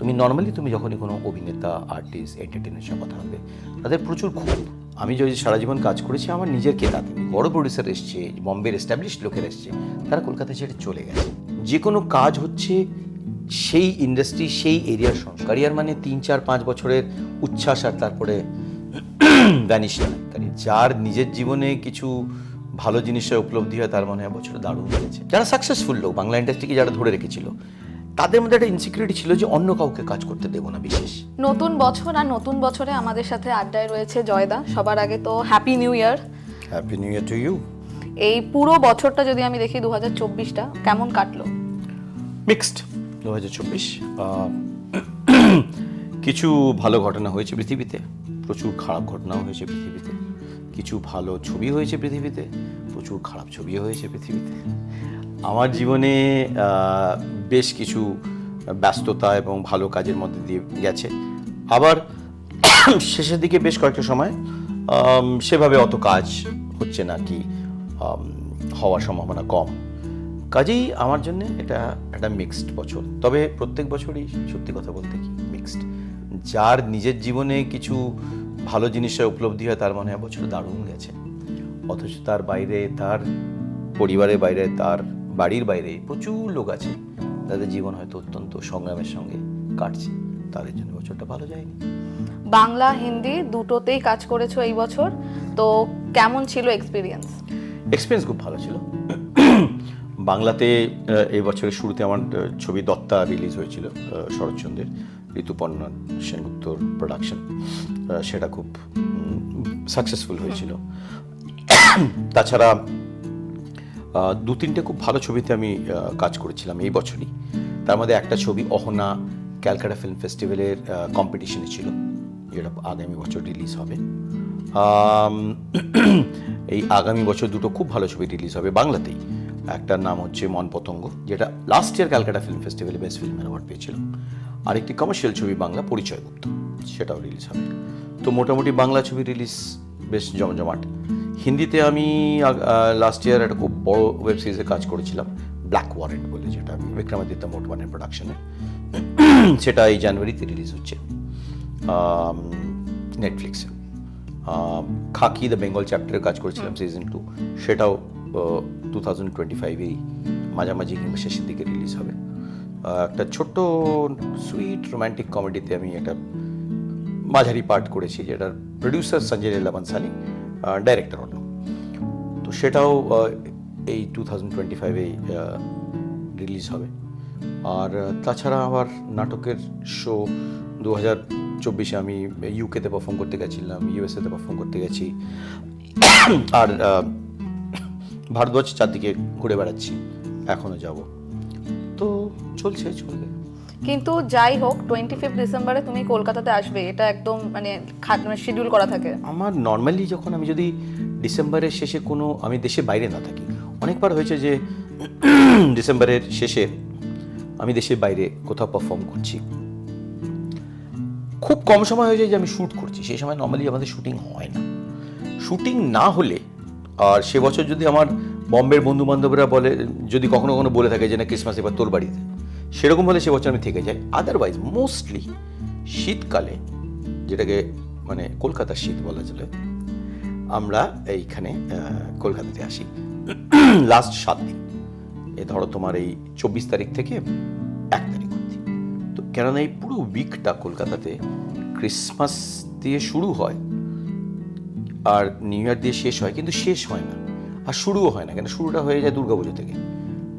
তুমি নর্মালি তুমি যখনই কোনো অভিনেতা আর্টিস্ট এন্টারটেনের সঙ্গে কথা হবে তাদের প্রচুর খুব আমি যে সারা জীবন কাজ করেছি, আমার নিজের কেতা তুমি বড় প্রডিউসার এসছে বম্বের এস্টাবলিশ লোকের এসছে, তারা কলকাতা ছেড়ে চলে গেছে। যে কোনো কাজ হচ্ছে সেই ইন্ডাস্ট্রি সেই এরিয়ার সঙ্গে। ক্যারিয়ার মানে তিন, চার, পাঁচ বছরের উচ্ছ্বাস আর তারপরে ভ্যানিশ যার নিজের জীবনে কিছু ভালো জিনিসের উপলব্ধি হয়, তার মনে হয় বছর দারুণ হয়েছে। যারা সাকসেসফুল লোক, বাংলা ইন্ডাস্ট্রিকে যারা ধরে রেখেছিল তাদের মধ্যে একটা ইনসিকিউরিটি ছিল যে অন্য কাউকে কাজ করতে দেবো না বিশেষ। নতুন বছর আর নতুন বছরে আমাদের সাথে আড্ডায় রয়েছে জয়দা। সবার আগে তো happy new year happy new year to you এই পুরো বছরটা যদি আমি দেখি দু হাজার চব্বিশটা কেমন কাটলো? মিক্সড দু হাজার চব্বিশ কিছু ভালো ঘটনা হয়েছে পৃথিবীতে প্রচুর খারাপ ঘটনাও হয়েছে পৃথিবীতে। কিছু ভালো ছবি হয়েছে পৃথিবীতে প্রচুর খারাপ ছবিও হয়েছে পৃথিবীতে। আমার জীবনে বেশ কিছু ব্যস্ততা এবং ভালো কাজের মধ্যে দিয়ে গেছে। আবার শেষের দিকে বেশ কয়েকটা সময় সেভাবে অত কাজ হচ্ছে না কি হওয়ার সম্ভাবনা কম। কাজেই আমার জন্য এটা, একটা মিক্সড বছর। তবে প্রত্যেক বছরই সত্যি কথা বলতে কি মিক্সড যার নিজের জীবনে কিছু ভালো জিনিসের উপলব্ধি হয়, তার মনে হয় বছর দারুণ গেছে। অথচ তার বাইরে, তার পরিবারের বাইরে, তার বাড়ির বাইরে প্রচুর লোক আছে তাদের জীবন হয়তো অত্যন্ত সংগ্রামের সঙ্গে কাটছে তাদের জন্য বছরটা ভালো যায়নি। বাংলা হিন্দি দুটোতেই কাজ করেছ এই বছর তো কেমন ছিল এক্সপিরিয়েন্স এক্সপিরিয়েন্স খুব ভালো ছিল। বাংলাতে এই বছরের শুরুতে আমার ছবি দত্তা রিলিজ হয়েছিল শরৎচন্দ্রের ঋতুপর্ণা সেনগুপ্তর প্রোডাকশন সেটা খুব সাকসেসফুল হয়েছিল। তাছাড়া দু তিনটে খুব ভালো ছবিতে আমি কাজ করেছিলাম এই বছরই। তার মধ্যে একটা ছবি অহনা ক্যালকাটা ফিল্ম ফেস্টিভ্যালের কম্পিটিশনে ছিল, যেটা আগামী বছর রিলিজ হবে। এই আগামী বছর দুটো খুব ভালো ছবি রিলিজ হবে বাংলাতেই। একটার নাম হচ্ছে মন পতঙ্গ, যেটা লাস্ট ইয়ার ক্যালকাটা ফিল্ম ফেস্টিভ্যালে বেস্ট ফিল্মের অ্যাওয়ার্ড পেয়েছিল। আর একটি কমার্শিয়াল ছবি বাংলা পরিচয় গুপ্ত সেটাও রিলিজ হবে। তো মোটামুটি বাংলা ছবি রিলিজ বেশ জমজমাট। হিন্দিতে আমি লাস্ট ইয়ার একটা খুব বড় ওয়েব সিরিজে কাজ করেছিলাম ব্ল্যাক ওয়ারেন্ট বলে, যেটা বিক্রমাদিত্য মোটবানের প্রোডাকশনে সেটা এই জানুয়ারিতে রিলিজ হচ্ছে নেটফ্লিক্সে খাকি দ্য বেঙ্গল চ্যাপ্টারে কাজ করেছিলাম সিজন টু সেটাও টু থাউজেন্ড টোয়েন্টি ফাইভেই মাঝামাঝি কিংবা শেষের দিকে রিলিজ হবে। একটা ছোট্ট সুইট রোম্যান্টিক কমেডিতে আমি একটা মাঝারি পার্ট করেছি, যেটার প্রডিউসার সঞ্জয় লীলা বানসালি ডাইরেক্টর অন্য তো সেটাও এই টু থাউজেন্ড টোয়েন্টি ফাইভেই রিলিজ হবে। আর তাছাড়া আমার নাটকের শো দু হাজার চব্বিশে আমি ইউকেতে পারফর্ম করতে গেছিলাম ইউএসএতে পারফর্ম করতে গেছি। আর ভারতবর্ষ চারদিকে ঘুরে বেড়াচ্ছি এখনও যাব। তো চলছে, চলবে। কিন্তু যাই হোক টোয়েন্টি ফিফথ ডিসেম্বরে তুমি কলকাতাতে আসবে, এটা একদম মানে শিডিউল করা থাকে। আমার নর্মালি যখন আমি যদি ডিসেম্বরের শেষে কোনো, আমি দেশের বাইরে না থাকি, অনেকবার হয়েছে যে ডিসেম্বরের শেষে আমি দেশের বাইরে কোথাও পারফর্ম করছি। খুব কম সময় হয়ে যায় যে আমি শ্যুট করছি, সেই সময় নর্মালি আমাদের শুটিং হয় না। শ্যুটিং না হলে, আর সে বছর যদি আমার বম্বের বন্ধু বান্ধবরা বলে, যদি কখনো কখনো বলে থাকে যে না ক্রিসমাস এবার তোর বাড়িতে। সেরকম হলে সে বছর আমি থেকে যাই। আদারওয়াইজ মোস্টলি শীতকালে, যেটাকে মানে কলকাতার শীত বলা চলে, আমরা এইখানে কলকাতাতে আসি। লাস্ট সাত দিন। এ ধরো তোমার এই চব্বিশ তারিখ থেকে এক তারিখ অবধি। তো কেননা এই পুরো উইকটা কলকাতাতে ক্রিসমাস দিয়ে শুরু হয় আর নিউ ইয়ার দিয়ে শেষ হয়, কিন্তু শেষ হয় না। আর শুরুও হয় না, কেন? শুরুটা হয়ে যায় দুর্গাপুজো থেকে।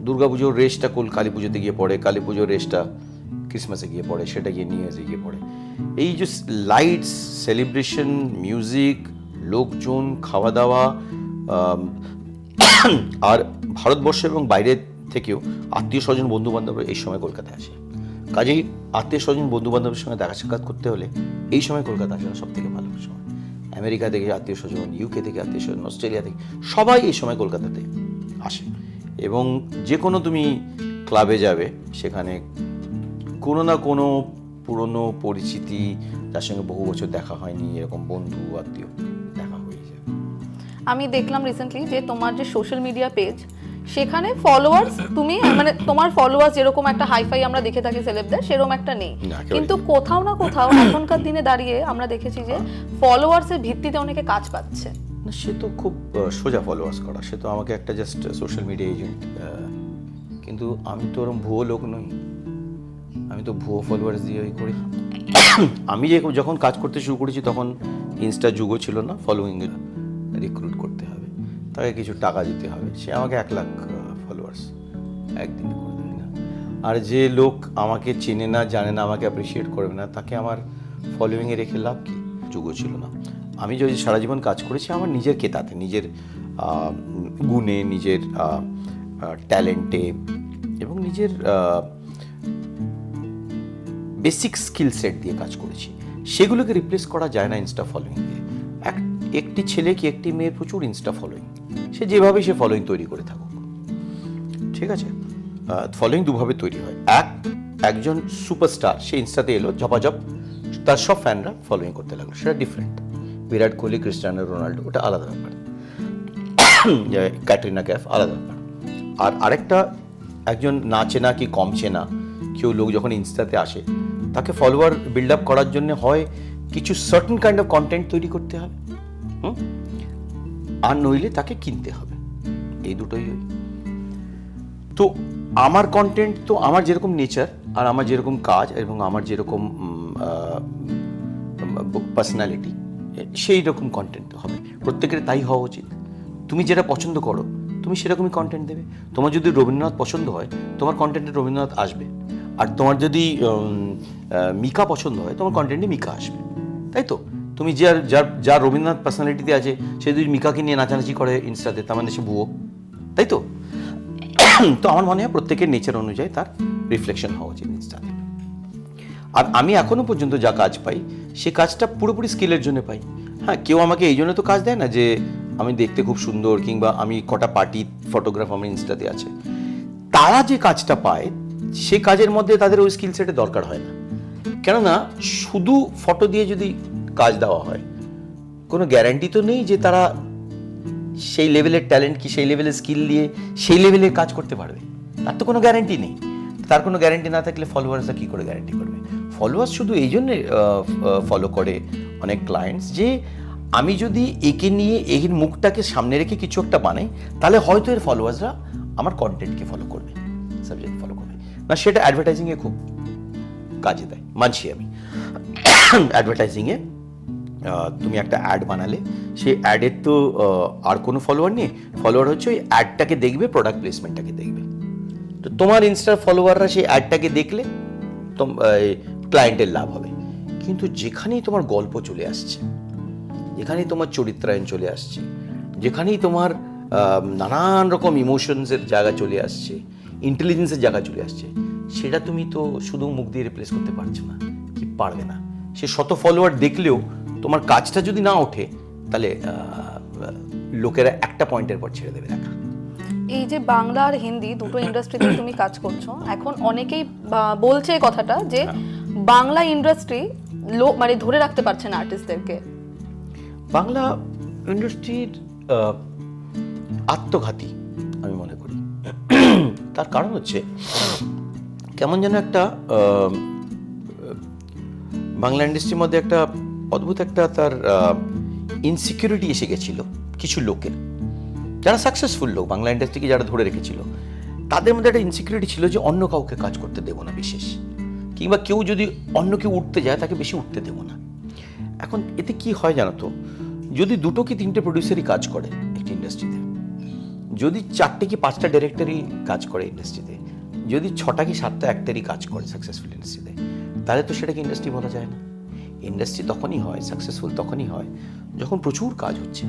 দুর্গাপুজোর রেসটা কোল কালী পুজোতে গিয়ে পড়ে কালী পুজোর রেসটা ক্রিসমাসে গিয়ে পড়ে, সেটা গিয়ে নিউ ইয়ার্সে গিয়ে পড়ে। এই যে লাইটস সেলিব্রেশন মিউজিক লোকজন খাওয়া দাওয়া আর ভারতবর্ষ এবং বাইরের থেকেও আত্মীয় স্বজন বন্ধু বান্ধবরা এই সময় কলকাতায় আসে। কাজেই আত্মীয় স্বজন বন্ধু বান্ধবের সঙ্গে দেখা সাক্ষাৎ করতে হলে এই সময় কলকাতা আসা সব থেকে ভালো সময়। আমেরিকা থেকে আত্মীয় স্বজন ইউকে থেকে আত্মীয় স্বজন, অস্ট্রেলিয়া থেকে সবাই এই সময় কলকাতাতে আসে। এবং যে কোনো তুমি ক্লাবে যাবে সেখানে কোনো না কোনো পুরনো পরিচিতি যার সঙ্গে বহু বছর দেখা হয়নি এরকম বন্ধু আত্মীয় দেখা হয়ে যায়। আমি দেখলাম রিসেন্টলি যে তোমার যে সোশ্যাল মিডিয়া পেজ সেখানে ফলোয়ার্স তুমি মানে তোমার ফলোয়ার্স যেরকম একটা হাইফাই আমরা দেখে থাকি সেলেবদের সেরকম একটা নেই। কিন্তু কোথাও না কোথাও এখনকার দিনে দাঁড়িয়ে আমরা দেখেছি যে ফলোয়ার্সের ভিত্তিতে অনেকে কাজ পাচ্ছে। সে তো খুব সোজা ফলোয়ার্স করা। সে তো আমাকে একটা জাস্ট সোশ্যাল মিডিয়া এজেন্ট কিন্তু আমি তো ওরকম ভুয়ো লোক নই। আমি তো ভুয়ো ফলোয়ার্স দিয়ে ওই করি। আমি যে যখন কাজ করতে শুরু করেছি তখন ইনস্টা যুগও ছিল না ফলোয়িং রিক্রুট করতে হবে। তাকে কিছু টাকা দিতে হবে। সে আমাকে এক লাখ ফলোয়ার্স একদিনে করে না। আর যে লোক আমাকে চেনে না, জানে না, আমাকে অ্যাপ্রিসিয়েট করবে না, তাকে আমার ফলোয়িংয়ে রেখে লাভ কি? যুগও ছিল না। আমি যদি সারা জীবন কাজ করেছি, আমার নিজের কেতাতে, নিজের গুণে, নিজের ট্যালেন্টে এবং নিজের বেসিক স্কিল সেট দিয়ে কাজ করেছি। সেগুলোকে রিপ্লেস করা যায় না ইনস্টা ফলোয়িং দিয়ে। এক, একটি ছেলে কি একটি মেয়ের প্রচুর ইনস্টা ফলোয়িং সে যেভাবে সে ফলোয়িং তৈরি করে থাকুক। ঠিক আছে? ফলোয়িং দুভাবে তৈরি হয়। এক, একজন সুপারস্টার সে ইনস্টাতে এলো, ঝপাঝপ, তার সব ফ্যানরা ফলোয়িং করতে লাগল। সেটা different Virat Kohli, Cristiano Ronaldo, ওটা আলাদা ব্যাপার। ক্যাটরিনা ক্যাফ, আলাদা ব্যাপার। আর আরেকটা, একজন নাচে না কি কম চেনা, কেউ লোক যখন ইনস্টাতে আসে, তাকে ফলোয়ার বিল্ড আপ করার জন্য হয় কিছু সার্টেন কাইন্ড অফ কন্টেন্ট তৈরি করতে হবে? আর নইলে তাকে কিনতে হবে। এই দুটোই তো আমার কন্টেন্ট তো আমার যেরকম নেচার আর আমার যেরকম কাজ এবং আমার যেরকম পার্সোনালিটি সেই রকম কন্টেন্ট হবে। প্রত্যেকের তাই হওয়া উচিত। তুমি যেটা পছন্দ করো, তুমি সেরকমই কন্টেন্ট দেবে। তোমার যদি রবীন্দ্রনাথ পছন্দ হয়, তোমার কন্টেন্টে রবীন্দ্রনাথ আসবে। আর তোমার যদি মিকা পছন্দ হয়, তোমার কন্টেন্টে মিকা আসবে। তাই তো? তুমি যার যার যার রবীন্দ্রনাথ পার্সোনালিটিতে আছে, সে যদি মিকাকে নিয়ে নাচানাচি করে ইনস্টাতে তার মানে সে ভুয়ো তাই তো? তো আমার মনে হয় প্রত্যেকের নেচার অনুযায়ী তার রিফ্লেকশন হওয়া উচিত ইনস্টাতে আর আমি এখনও পর্যন্ত যা কাজ পাই সে কাজটা পুরোপুরি স্কিলের জন্য পাই। হ্যাঁ কেউ আমাকে এই জন্য তো কাজ দেয় না যে আমি দেখতে খুব সুন্দর কিংবা আমি কটা পার্টি ফটোগ্রাফ আমার ইনস্টাতে আছে। তারা যে কাজটা পায়, সে কাজের মধ্যে তাদের ওই স্কিল সেটের দরকার হয় না। কেননা শুধু ফটো দিয়ে যদি কাজ দেওয়া হয়, কোনো গ্যারান্টি তো নেই যে তারা সেই লেভেলের ট্যালেন্ট কি সেই লেভেলের স্কিল দিয়ে সেই লেভেলের কাজ করতে পারবে। তার তো কোনো গ্যারান্টি নেই। তার কোনো গ্যারান্টি না থাকলে ফলোয়ার্সরা কী করে গ্যারান্টি করবে? ফলোয়ার্স শুধু এই জন্যে ফলো করে অনেক ক্লায়েন্টস যে আমি যদি একে নিয়ে, এর মুখটাকে সামনে রেখে কিছু একটা বানাই, তাহলে হয়তো এর ফলোয়ার্সরা আমার কন্টেন্টকে ফলো করবে সাবজেক্ট ফলো করবে। না, সেটা অ্যাডভার্টাইজিংয়ে খুব কাজে দেয়, মানছি আমি। অ্যাডভার্টাইজিংয়ে তুমি একটা অ্যাড বানালে, সেই অ্যাডের তো আর কোনো ফলোয়ার নেই। ফলোয়ার হচ্ছে ওই অ্যাডটাকে দেখবে প্রোডাক্ট প্লেসমেন্টটাকে দেখবে। তো তোমার ইনস্টার ফলোয়াররা সেই অ্যাডটাকে দেখলে ক্লায়েন্টের লাভ হবে। কিন্তু যেখানেই তোমার গল্প চলে আসছে যেখানেই তোমার চরিত্রায়ন চলে আসছে যেখানেই তোমার নানান রকম ইমোশনসের জায়গা চলে আসছে ইন্টেলিজেন্সের জায়গা চলে আসছে সেটা তুমি তো শুধু মুখ দিয়ে রিপ্লেস করতে পারছ না কি পারবে না। সে শত ফলোয়ার দেখলেও তোমার কাজটা যদি না ওঠে তাহলে লোকেরা একটা পয়েন্টের পর ছেড়ে দেবে দেখা। এই যে বাংলা আর হিন্দি দুটো ইন্ডাস্ট্রিতে তুমি কাজ করছ এখন অনেকেই বলছে কথাটা যে বাংলা ইন্ডাস্ট্রি লো মানে ধরে রাখতে পারছে না আর্টিস্টদেরকে বাংলা ইন্ডাস্ট্রির আত্মঘাতী, আমি মনে করি। তার কারণ হচ্ছে, কেমন যেন একটা বাংলা ইন্ডাস্ট্রির মধ্যে একটা অদ্ভুত একটা তার ইনসিকিউরিটি এসে গেছিল কিছু লোকের। যারা সাকসেসফুল লোক, বাংলা ইন্ডাস্ট্রিকে যারা ধরে রেখেছিল, তাদের মধ্যে একটা ইনসিকিউরিটি ছিল যে অন্য কাউকে কাজ করতে দেবো না বিশেষ। কিংবা কেউ যদি অন্য কেউ উঠতে যায়, তাকে বেশি উঠতে দেবো না। এখন এতে কি হয় জানো তো? যদি দুটো কি তিনটে প্রডিউসারই কাজ করে একটি ইন্ডাস্ট্রিতে যদি চারটে কি পাঁচটা ডিরেক্টরই কাজ করে ইন্ডাস্ট্রিতে যদি ছটা কি সাতটা অ্যাক্টারই কাজ করে সাকসেসফুল ইন্ডাস্ট্রিতে তাহলে তো সেটাকে ইন্ডাস্ট্রি বলা যায় না। ইন্ডাস্ট্রি তখনই হয় সাকসেসফুল তখনই হয়, যখন প্রচুর কাজ হচ্ছে।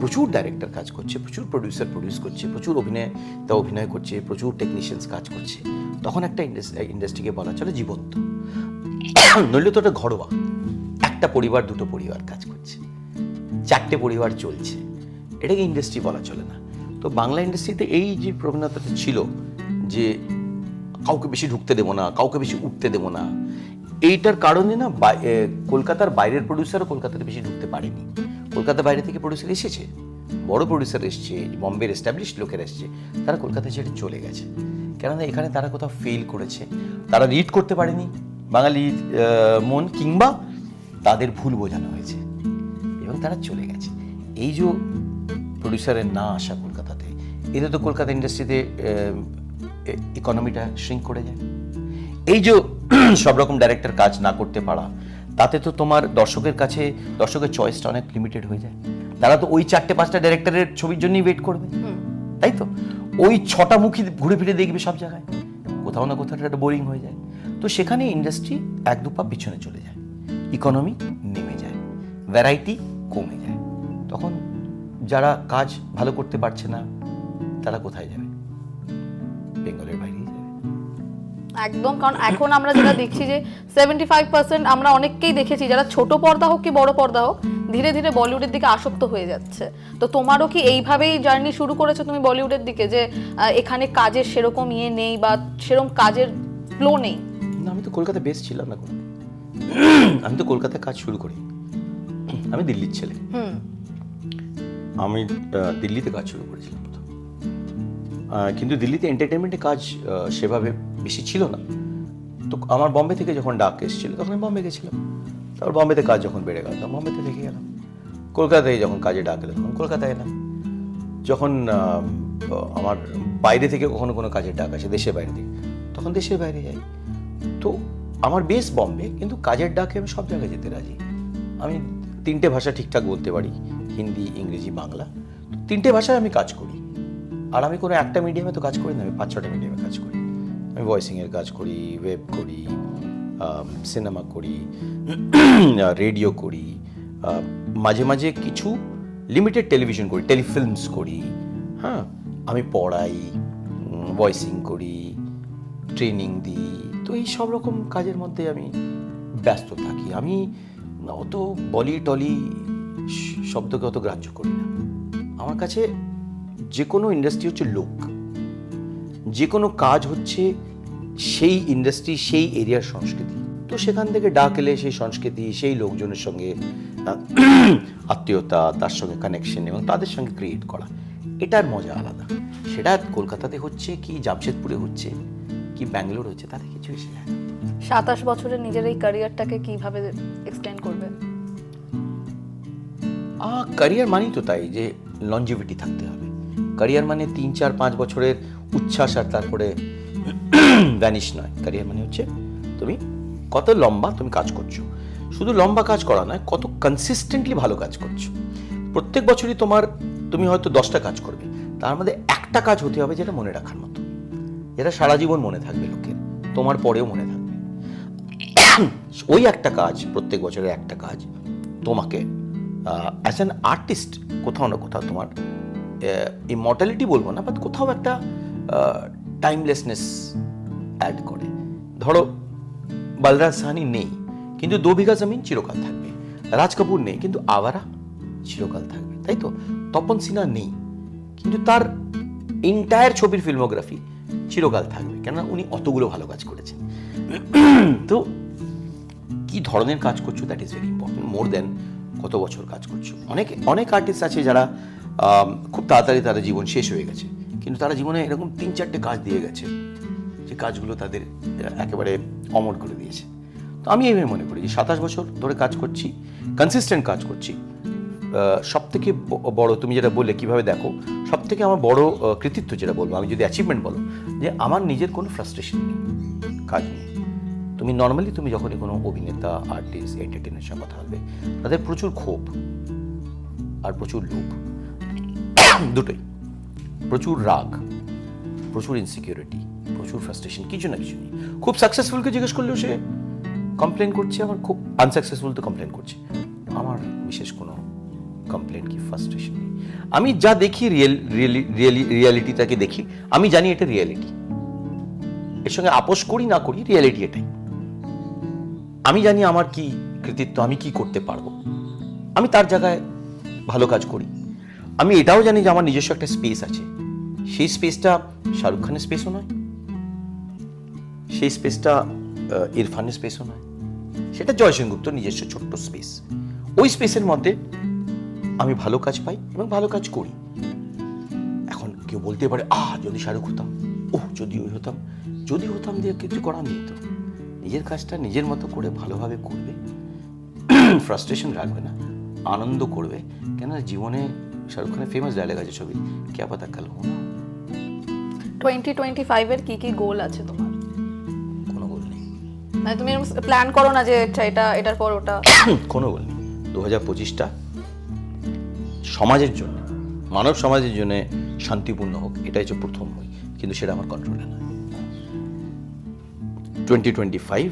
প্রচুর ডাইরেক্টর কাজ করছে, প্রচুর প্রডিউসার প্রডিউস করছে, প্রচুর অভিনয়, তা অভিনয় করছে, প্রচুর টেকনিশিয়ানস কাজ করছে। তখন একটা ইন্ডাস্ট্রিকে বলা চলে জীবন্ত। নইলে তো ওটা ঘরোয়া। একটা পরিবার, দুটো পরিবার কাজ করছে। চারটে পরিবার চলছে। এটাকে ইন্ডাস্ট্রি বলা চলে না। তো বাংলা ইন্ডাস্ট্রিতে এই যে প্রবণতাটা ছিল যে, কাউকে বেশি ঢুকতে দেবো না, কাউকে বেশি উঠতে দেবো না এইটার কারণে না কলকাতার বাইরের প্রডিউসারও কলকাতাতে বেশি ঢুকতে পারেনি। কলকাতার বাইরে থেকে প্রডিউসার এসেছে, বড় প্রডিউসার এসছে, বম্বের এস্টাবলিশ লোকের এসছে, তারা কলকাতা ছেড়ে চলে গেছে। কেননা এখানে তারা কোথাও ফেল করেছে। তারা রিড করতে পারেনি। বাঙালি মন কিংবা তাদের ভুল বোঝানো হয়েছে। এবং তারা চলে গেছে। এই যে প্রডিউসারের না আসা কলকাতাতে, এতে তো কলকাতা ইন্ডাস্ট্রিতে ইকোনমিটা শ্রিঙ্ক করে যায়। এই যে সব রকম ডাইরেক্টর কাজ না করতে পারা তাতে তো তোমার দর্শকের কাছে দর্শকের চয়েসটা অনেক লিমিটেড হয়ে যায়। তারা তো ওই চারটে পাঁচটা ডাইরেক্টরের ছবির জন্যই ওয়েট করবে। তাই তো? ওই ছটা মুখী ঘুরে ফিরে দেখবে সব জায়গায়। কোথাও না কোথাও একটা বোরিং হয়ে যায়। তো সেখানে ইন্ডাস্ট্রি এক দু পা পিছনে চলে যায়। ইকোনমি নেমে যায়। ভ্যারাইটি কমে যায়। তখন যারা কাজ ভালো করতে পারছে না তারা কোথায় যাবে? বেঙ্গলের বাইরেই যাবে একদম কারণ এখন আমরা যেটা দেখছি যে সেভেন্টি ফাইভ পার্সেন্ট আমরা অনেককেই দেখেছি যারা ছোট পর্দা হোক কি বড় পর্দা হোক ধীরে ধীরে বলিউডের দিকে আসক্ত হয়ে যাচ্ছে। তো তোমারও কি এইভাবেই জার্নি শুরু করেছ তুমি বলিউডের দিকে যে এখানে কাজের সেরকম ইয়ে নেই বা সেরকম কাজের ফ্লো নেই? না আমি তো কলকাতা বেস ছিলাম না কোনো আমি তো কলকাতায় কাজ শুরু করি। আমি দিল্লির ছেলে। হুম। আমি দিল্লিতে কাজ শুরু করেছিলাম কিন্তু দিল্লিতে এন্টারটেনমেন্টে কাজ সেভাবে বেশি ছিল না। তো আমার বম্বে থেকে যখন ডাক এসেছিল তখন আমি বম্বে গেছিলাম। তারপর বম্বেতে কাজ যখন বেড়ে গেল, তখন বম্বেতে থেকে গেলাম। কলকাতায় যখন কাজে ডাক এলো, তখন কলকাতায় এলাম। যখন আমার বাইরে থেকে কখনো কোনো কাজের ডাক আসে, দেশের বাইরে থেকে, তখন দেশের বাইরে যাই। তো আমার বেশ বম্বে, কিন্তু কাজের ডাকে আমি সব জায়গায় যেতে রাজি। আমি তিনটে ভাষা ঠিকঠাক বলতে পারি, হিন্দি, ইংরেজি, বাংলা। তিনটে ভাষায় আমি কাজ করি। আর আমি কোনো একটা মিডিয়ামে তো কাজ করি না, আমি পাঁচ ছটা মিডিয়ামে কাজ করি। আমি ভয়েসিংয়ের কাজ করি ওয়েব করি সিনেমা করি রেডিও করি মাঝে মাঝে কিছু লিমিটেড টেলিভিশন করি টেলিফিল্মস করি হ্যাঁ? আমি পড়াই ভয়েসিং করি ট্রেনিং দিই, তো এই সব রকম কাজের মধ্যে আমি ব্যস্ত থাকি। আমি অত বলি টলি শব্দকে অত গ্রাহ্য করি না। আমার কাছে যে কোনো ইন্ডাস্ট্রি হচ্ছে লোক। যে কোনো কাজ হচ্ছে সেই ইন্ডাস্ট্রি সেই এরিয়ার সংস্কৃতি। তো সেখান থেকে ডাক এলে সেই সংস্কৃতি সেই লোকজনের সঙ্গে আত্মীয়তা তার সঙ্গে কানেকশন এবং তাদের সঙ্গে ক্রিয়েট করা এটার মজা আলাদা। সেটা কলকাতাতে হচ্ছে কি জামশেদপুরে হচ্ছে কি ব্যাঙ্গালোর হচ্ছে তাতে কিছু এসে যায় না। সাতাশ বছরের নিজের এই ক্যারিয়ারটাকে কীভাবে এক্সটেন্ড করবে? ক্যারিয়ার মানেই তো তাই যে লঞ্জিভিটি থাকতে হবে। ক্যারিয়ার মানে তিন চার পাঁচ বছরের উচ্ছ্বাস আর তারপরে ভ্যানিশ নয়। ক্যারিয়ার মানে হচ্ছে তুমি কত লম্বা তুমি কাজ করছ। শুধু লম্বা কাজ করা নয়, কত কনসিস্টেন্টলি ভালো কাজ করছ। প্রত্যেক বছরই তোমার তুমি হয়তো দশটা কাজ করবে। তার মধ্যে একটা কাজ হতে হবে যেটা মনে রাখার মতো। যেটা সারা জীবন মনে থাকবে লোকের, তোমার পরেও মনে থাকবে। ওই একটা কাজ, প্রত্যেক বছরের একটা কাজ, তোমাকে অ্যাজ অ্যান আর্টিস্ট কোথাও না কোথাও তোমার ইমর্টালিটি বলব না বাট কোথাও একটা টাইমলেসনেস অ্যাড করে। ধরো, বলরাজ সাহানি নেই, কিন্তু দো বিঘা জমিন চিরকাল থাকবে। রাজ কাপুর নেই, কিন্তু আওয়ারা চিরকাল থাকবে, তাই তো? তপন সিনহা নেই, কিন্তু তার এন্টায়ার ছবির ফিল্মোগ্রাফি চিরকাল থাকবে, কেননা উনি অতগুলো ভালো কাজ করেছেন। তো কি ধরনের কাজ করছ that is very important more than কত বছর কাজ করছ? অনেক অনেক আর্টিস্ট আছে যারা খুব তাড়াতাড়ি তাদের জীবন শেষ হয়ে গেছে, কিন্তু তারা জীবনে এরকম তিন চারটে কাজ দিয়ে গেছে। যে কাজগুলো তাদের একেবারে অমর করে দিয়েছে। তো আমি এইভাবে মনে করি যে সাতাশ বছর ধরে কাজ করছি কনসিস্টেন্ট কাজ করছি। সব থেকে বড় তুমি যেটা বললে কীভাবে দেখো সব থেকে আমার বড় কৃতিত্ব যেটা বলব, আমি যদি অ্যাচিভমেন্ট বলো, যে আমার নিজের কোনো ফ্রাস্ট্রেশন নেই, কাজ নেই। তুমি নর্মালি তুমি যখনই কোনো অভিনেতা আর্টিস্ট এন্টারটেনের সঙ্গে কথা বলবে, তাদের প্রচুর ক্ষোভ আর প্রচুর লোভ। দুটোই। প্রচুর রাগ, প্রচুর ইনসিকিউরিটি প্রচুর ফ্রাস্ট্রেশন কিছু না কিছু নেই। খুব সাকসেসফুলকে জিজ্ঞেস করলেও সে কমপ্লেন করছে আমার খুব আনসাকসেসফুল তো কমপ্লেন করছে। আমার বিশেষ কোনো কমপ্লেন কি ফ্রাস্ট্রেশন নেই। আমি যা দেখি রিয়েল রিয়েলি রিয়ালিটিটাকে দেখি, আমি জানি এটা রিয়ালিটি এর সঙ্গে আপোষ করি, না করি রিয়ালিটি এটাই। আমি জানি আমার কি কৃতিত্ব, আমি কি করতে পারব। আমি তার জায়গায় ভালো কাজ করি। আমি এটাও জানি যে আমার নিজস্ব একটা স্পেস আছে। সেই স্পেসটা শাহরুখ খানের স্পেসও নয়। সেই স্পেসটা ইরফানের স্পেসও নয়। সেটা জয় সেনগুপ্তর নিজস্ব ছোট্ট স্পেস। ওই স্পেসের মধ্যে আমি ভালো কাজ পাই এবং ভালো কাজ করি। এখন কেউ বলতে পারে, আহ, যদি শাহরুখ হতাম, ওহ, যদি ওই হতাম, যদি হতাম দিয়ে কিছু করার নেই তো। নিজের কাজটা নিজের মতো করে ভালোভাবে করবে। ফ্রাস্ট্রেশন রাখবে না, আনন্দ করবে। কেন জীবনে শাহরুখ খানের ফেমাস ডায়লগ আছে ছবি ক্যা পাতা কাল টোয়েন্টি টোয়েন্টি ফাইভের কি কি গোল আছে তোমার? মানে তুমি প্ল্যান করো না যে আচ্ছা এটা, এটার পর ওটা। কোনো গোল নেই। দু হাজার পঁচিশটা সমাজের জন্য, মানব সমাজের জন্য শান্তিপূর্ণ হোক, এটাই হচ্ছে প্রথম হই কিন্তু সেটা আমার কন্ট্রোলে নয় টোয়েন্টি টোয়েন্টি ফাইভ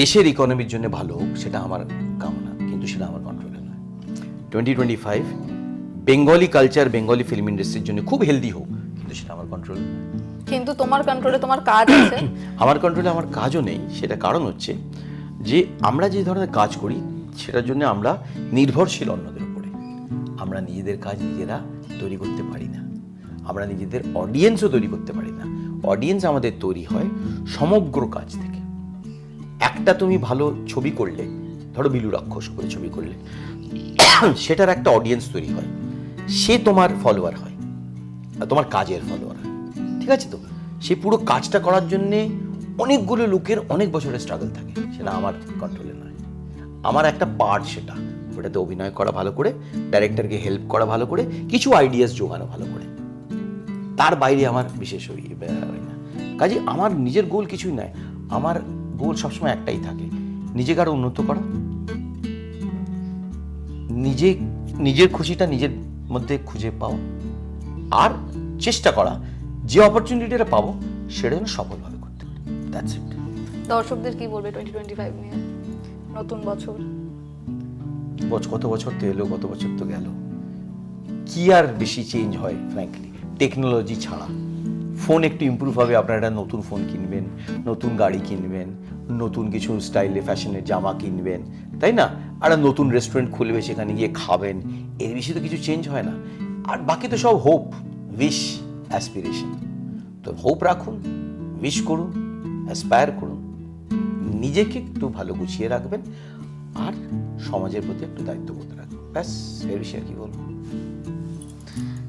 দেশের ইকোনমির জন্য ভালো হোক, সেটা আমার কামনা, কিন্তু সেটা আমার কন্ট্রোলে না। Twenty twenty five Bengali culture Bengali film ইন্ডাস্ট্রির জন্য খুব হেলদি হোক, কিন্তু সেটা আমার কন্ট্রোল কিন্তু তোমার কন্ট্রোলে তোমার কাজ আছে। আমার কন্ট্রোলে আমার কাজও নেই, সেটা কারণ হচ্ছে যে আমরা যে ধরনের কাজ করি, সেটার জন্য আমরা নির্ভরশীল অন্যদের উপরে। আমরা নিজেদের কাজ নিজেরা তৈরি করতে পারি না। আমরা নিজেদের অডিয়েন্সও তৈরি করতে পারি না। অডিয়েন্স আমাদের তৈরি হয় সমগ্র কাজ থেকে। একটা তুমি ভালো ছবি করলে, ধরো বিলু রাক্ষস করে ছবি করলে, সেটার একটা অডিয়েন্স তৈরি হয়। সে তোমার ফলোয়ার হয় তোমার কাজের ফলোয়ার হয়। ঠিক আছে তো? সে পুরো কাজটা করার জন্যে অনেকগুলো লোকের অনেক বছরের স্ট্রাগল থাকে। সেটা আমার কন্ট্রোলে নয়। আমার একটা পার্ট সেটা। ওটাতে অভিনয় করা ভালো করে ডাইরেক্টরকে হেল্প করা ভালো করে, কিছু আইডিয়াস জোগানো ভালো করে। তার বাইরে আমার বিশেষ ওই হয় না। কাজে আমার নিজের গোল কিছুই নয়। আমার গোল সবসময় একটাই থাকে। নিজেকে আরও উন্নত করা। নিজে, নিজের খুশিটা নিজের মধ্যে খুঁজে পাও আর চেষ্টা করা। যে অপরচুনিটিটা পাবো সেটা যেন সফলভাবে করতে পারি। দ্যাটস ইট দর্শকদের কি বলবে টোয়েন্টি টোয়েন্টি ফাইভ নিয়ে? নতুন বছর। বছর কত বছর তো এলো কত বছর তো গেল। কি আর বেশি চেঞ্জ হয় ফ্র্যাঙ্কলি টেকনোলজি ছাড়া। ফোন একটু ইমপ্রুভ হবে আপনারা একটা নতুন ফোন কিনবেন নতুন গাড়ি কিনবেন নতুন কিছু স্টাইলে ফ্যাশনের জামা কিনবেন তাই না? আর নতুন রেস্টুরেন্ট খুলবে সেখানে গিয়ে খাবেন। এর বেশি তো কিছু চেঞ্জ হয় না। আর বাকি তো সব হোপ উইশ অ্যাসপিরেশন তো হোপ রাখুন উইশ করুন অ্যাসপায়ার করুন। নিজেকে একটু ভালো গুছিয়ে রাখবেন আর সমাজের প্রতি একটু দায়িত্ববোধ রাখবেন ব্যাস এর আর কি বলব?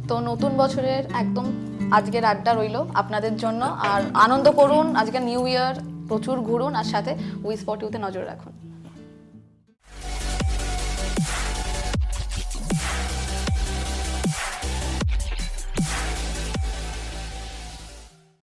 তো নতুন বছরের একদম আজকের আড্ডা রইল আপনাদের জন্য। আর আনন্দ করুন, আজকে নিউ ইয়ার প্রচুর ঘুরুন, আর সাথে উই স্পট ইউতে নজর রাখুন।